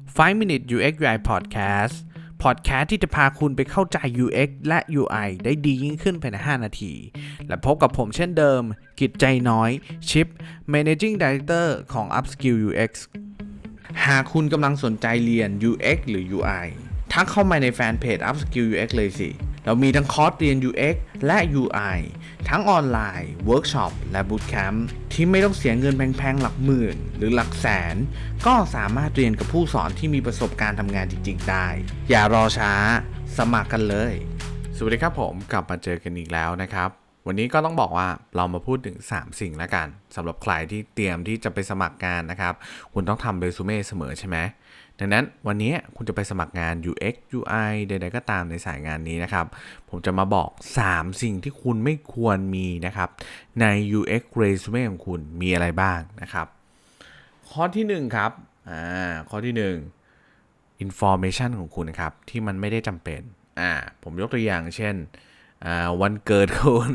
5 Minute UX UI Podcast Podcast ที่จะพาคุณไปเข้าใจ UX และ UI ได้ดียิ่งขึ้นภายใน 5 นาที และพบกับผมเช่นเดิม กิจใจน้อย ชิป Managing Director ของ Upskill UX หากคุณกำลังสนใจเรียน UX หรือ UI ทักเข้ามาในแฟนเพจ Upskill UX เลยสิ เรามีทั้งคอร์สเรียน UX และ UI ทั้งออนไลน์ เวิร์กช็อป และบูตแคมป์ที่ไม่ต้องเสียเงินแพงๆ หลักหมื่น หรือหลักแสน ก็สามารถเรียนกับผู้สอนที่มีประสบการณ์ทำงานจริงๆ ได้ อย่ารอช้า สมัครกันเลย สวัสดีครับผมกลับมาเจอกันอีกแล้วนะครับ วันนี้ก็ต้องบอกว่าเรามาพูดถึง 3 สิ่งแล้วกันสำหรับใครที่เตรียมที่จะไปสมัครงานนะครับ คุณต้องทำเรซูเม่เสมอใช่ไหมดังนั้นวันนี้คุณจะไปสมัครงาน UX UI ใดๆก็ตามในสายงานนี้นะครับ ผมจะมาบอก 3 สิ่งที่คุณไม่ควรมีนะครับ ใน UX resume ของคุณมีอะไรบ้างนะครับ ข้อที่ 1 ครับอ่าข้อที่ 1 information ของคุณนะครับ ที่มันไม่ได้จำเป็นอ่าผมยกตัวอย่างเช่น วันเกิดคุณ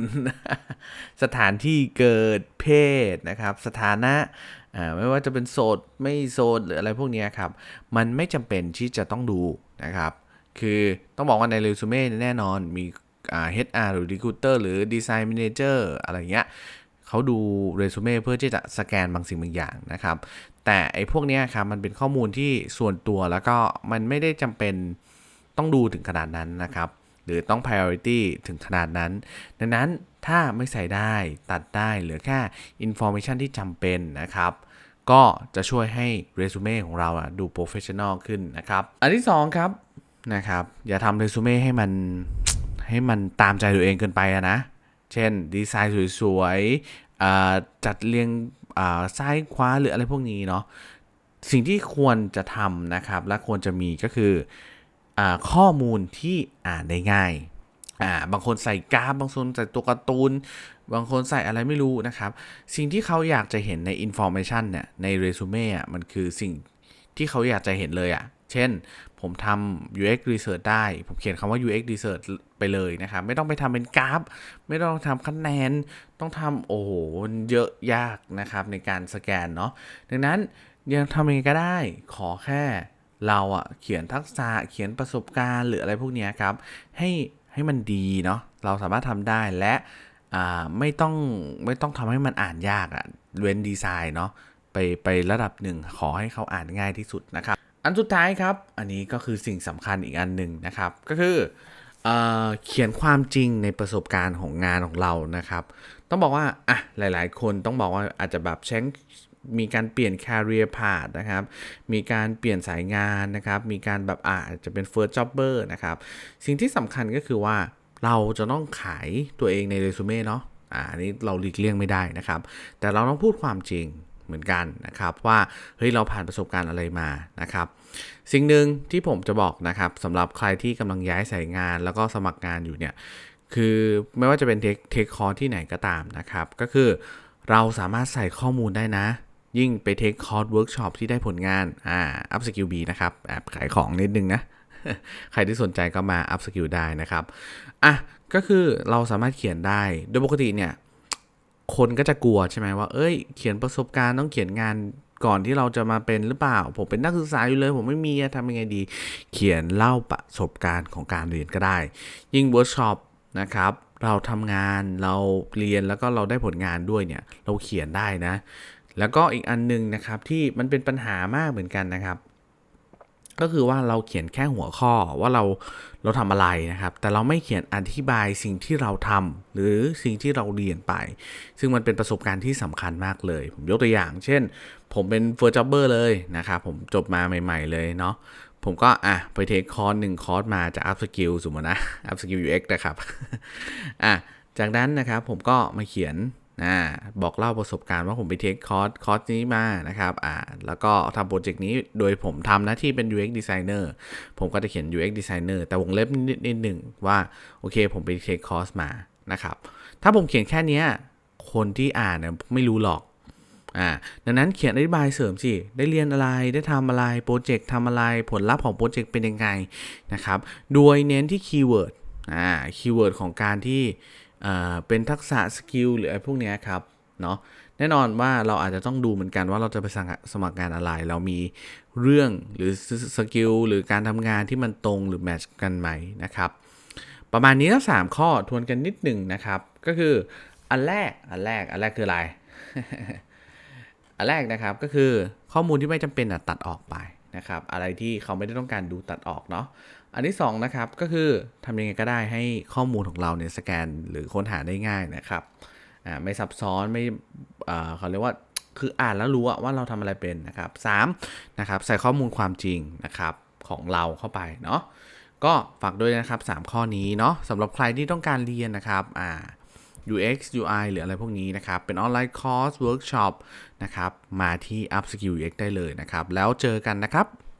สถานที่เกิดเพศนะครับ สถานะไม่ว่าจะเป็นโสดไม่โสดหรืออะไรพวกนี้ครับ มันไม่จำเป็นที่จะต้องดูนะครับ คือต้องบอกว่าในเรซูเม่แน่นอนมีอ่า HR หรือ Recruiter หรือ Design Manager อะไรเงี้ยเขาดูเรซูเม่เพื่อที่จะสแกนบางสิ่งบางอย่างนะครับ แต่ไอ้พวกนี้ครับมันเป็นข้อมูลที่ส่วนตัวแล้วก็มันไม่ได้จำเป็นต้องดูถึงขนาดนั้นนะครับ หรือต้อง priority ถึงขนาดนั้น ดังนั้นถ้าไม่ใส่ได้ตัดได้เหลือแค่ information ที่จำเป็นนะครับ ก็จะช่วยให้เรซูเม่ของเราดู professional ขึ้นนะครับ อันที่ 2 ครับนะครับ อย่าทำเรซูเม่ให้มันให้มันตามใจตัวเองเกินไปนะ เช่นดีไซน์สวยๆจัดเรียงซ้ายขวาหรืออะไรพวกนี้เนาะสิ่งที่ควรจะทำนะครับ และควรจะมีก็คือ ข้อมูลที่อ่านได้ง่ายอ่าบางคนใส่กราฟบางคนใส่ตัวการ์ตูน บางคนใส่อะไรไม่รู้นะครับ สิ่งที่เขาอยากจะเห็นใน information เนี่ยในเรซูเม่อะมันคือสิ่งที่เขาอยากจะเห็นเลยอะ่ะ เช่น ผมทำ UX research ได้ ผมเขียนคำว่า UX research ไปเลยนะครับ ไม่ต้องไปทำเป็นกราฟ ไม่ต้องทำคะแนน ต้องทำโอ้โหเยอะยากนะครับในการสแกนเนาะดังนั้นยังทำยังไงก็ได้ขอแค่ เราอะเขียนทักษะเขียนประสบการณ์หรืออะไรพวกนี้ครับ ให้ให้มันดีเนาะเราสามารถทำได้และอ่าไม่ต้องไม่ต้องทำให้มันอ่านยากอะเว้นดีไซน์เนาะไปไประดับหนึ่งขอให้เขาอ่านง่ายที่สุดนะครับ อันสุดท้ายครับ อันนี้ก็คือสิ่งสำคัญอีกอันหนึ่งนะครับ ก็คือเอเขียนความจริงในประสบการณ์ของงานของเรานะครับ ต้องบอกว่าอะหลาย ๆ คนต้องบอกว่าอาจจะแบบเช้น มีการเปลี่ยน career path นะครับ มีการเปลี่ยนสายงานนะครับ มีการแบบอาจจะเป็น first jobber นะครับ สิ่งที่สำคัญก็คือว่าเราจะต้องขายตัวเองในเรซูเม่เนาะอ่าอันนี้เราหลีกเลี่ยงไม่ได้นะครับ แต่เราต้องพูดความจริงเหมือนกันนะครับ ว่าเฮ้ยเราผ่านประสบการณ์อะไรมานะครับ สิ่งหนึ่งที่ผมจะบอกนะครับสำหรับใครที่กำลังย้ายสายงานแล้วก็สมัครงานอยู่เนี่ยคือไม่ว่าจะเป็นเทคเทคคอร์ที่ไหนก็ตามนะครับ ก็คือเราสามารถใส่ข้อมูลได้นะ ยิ่งไปเทคคอร์สเวิร์กช็อปที่ได้ผลงานอ่าอัพสกิลบีนะครับแอบขายของนิดนึงนะใครที่สนใจก็มาอัพสกิลได้นะครับอะก็คือเราสามารถเขียนได้ โดยปกติเนี่ย คนก็จะกลัวใช่ไหมว่า เอ้ย เขียนประสบการณ์ต้องเขียนงานก่อนที่เราจะมาเป็นหรือเปล่า ผมเป็นนักศึกษาอยู่เลย ผมไม่มีอะทำยังไงดี เขียนเล่าประสบการณ์ของการเรียนก็ได้ ยิ่งเวิร์กช็อปนะครับ เราทำงานเราเรียนแล้วก็เราได้ผลงานด้วยเนี่ย เราเขียนได้นะ แล้วก็อีกอันหนึงนะครับที่มันเป็นปัญหามากเหมือนกันนะครับ ก็คือว่าเราเขียนแค่หัวข้อว่าเราเราทำอะไรนะครับ แต่เราไม่เขียนอธิบายสิ่งที่เราทำหรือสิ่งที่เราเรียนไป ซึ่งมันเป็นประสบการณ์ที่สำคัญมากเลย ผมยกตัวอย่าง เช่น ผมเป็น first jobber เลยนะครับผมจบมาใหม่ ๆ เลยเนาะผมก็อะไปเทคคอร์สหนึ่งคอร์สมาจาก up skill สมมตินะ up skill UX นะครับอะจากนั้นนะครับผมก็มาเขียน นะบอกเล่าประสบการณ์ว่าผมไปเทคคอร์สคอร์สนี้มานะครับอ่าแล้วก็ทำโปรเจกต์นี้โดยผมทำหน้าที่เป็น UX designer ผมก็จะเขียน UX designer แต่วงเล็บนิดหนึ่งว่า โอเค ผมไปเทคคอร์สมานะครับ ถ้าผมเขียนแค่นี้คนที่อ่านเนี่ยไม่รู้หรอกอ่าดังนั้นเขียนอธิบายเสริมสิ ได้เรียนอะไรได้ทำอะไร โปรเจกต์ทำอะไรผลลัพธ์ของโปรเจกต์เป็นยังไงนะครับ โดยเน้นที่คีย์เวิร์ดอ่าคีย์เวิร์ดของการที่ เป็นทักษะสกิลหรืออะไรพวกเนี้ยครับเนาะแน่นอนว่าเราอาจจะต้องดูเหมือนกันว่าเราจะไปสมัครสมัครงานอะไร เรามีเรื่องหรือสกิลหรือการทำงานที่มันตรงหรือแมทช์กันไหมนะครับ ประมาณนี้ทั้งสามข้อทวนกันนิดหนึ่งนะครับ ก็คืออันแรกอันแรกอันแรกคืออะไร อันแรกนะครับก็คือข้อมูลที่ไม่จำเป็นอะตัดออกไปนะครับ อะไรที่เขาไม่ได้ต้องการดูตัดออกเนาะ อันที่สองนะครับก็คือทำยังไงก็ได้ให้ข้อมูลของเราเนี่ยสแกนหรือค้นหาได้ง่ายนะครับไม่ซับซ้อนไม่เขาเรียกว่าคืออ่านแล้วรู้ว่าเราทำอะไรเป็นนะครับสามนะครับใส่ข้อมูลความจริงนะครับของเราเข้าไปเนาะก็ฝากด้วยนะครับ 3 ข้อนี้เนาะสำหรับใครที่ต้องการเรียนนะครับอ่า UX UI หรืออะไรพวกนี้นะครับ เป็นออนไลน์คอร์สเวิร์กช็อปนะครับ มาที่ Upskill UX ได้เลยนะครับ แล้วเจอกันนะครับ